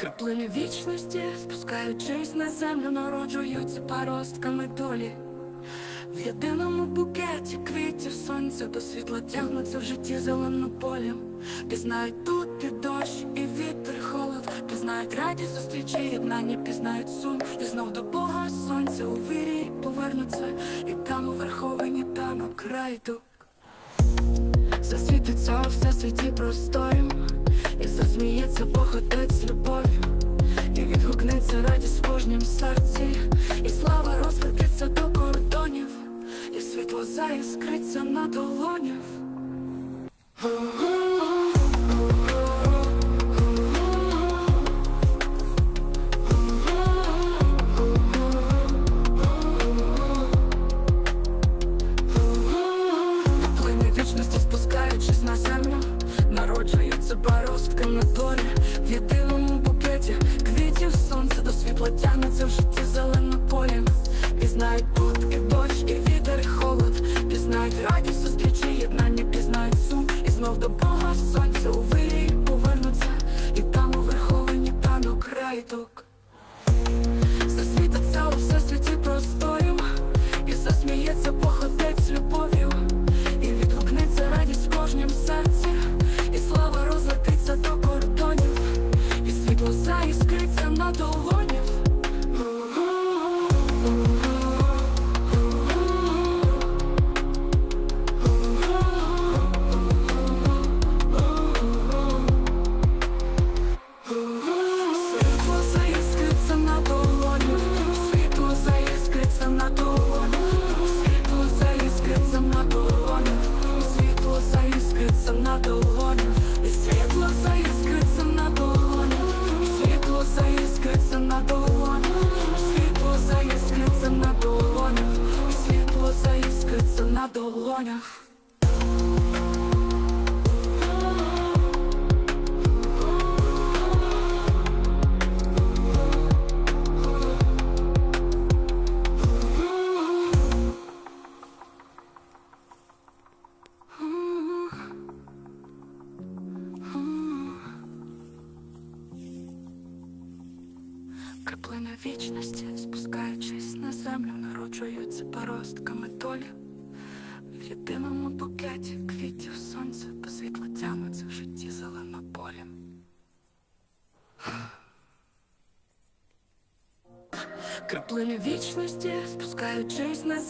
Краплини вічності, спускаючись на землю, народжуються паростками долі. В єдиному букеті квітів сонця до світла тягнуться в житті зеленим полем. Пізнають тут і дощ, і вітер, і холод, пізнають радість зустрічі, єднання, пізнають сум, і знов до Бога сонця у вірі повернуться, і там у верховині танок райду. Засвітиться у всесвіті просторім, і засміється Бог Отець любов'ю, і відгукнеться радість в кожнім серці, і слава розлетиться до кордонів, і світло заіскриться на долонях. Плине вічності спускаючись на землю, народжуються паростки на в єдиному букеті квітів сонце до світла тягнеться в житті зелене поле. Пізнають тут і дощ, і вітер, і холод, пізнають радість зустрічі, єднання, пізнають сум, і знов до Бога сонця у вирій повернуться, і там у верховині танок райдок. Заіскриться на долонях. Краплина вічності, спускаючись на землю, народжуються паростками долі. Єдиному букеті квітів сонця та світло тягнуться в житті зелено полем. Краплини вічності, спускаючись на землю.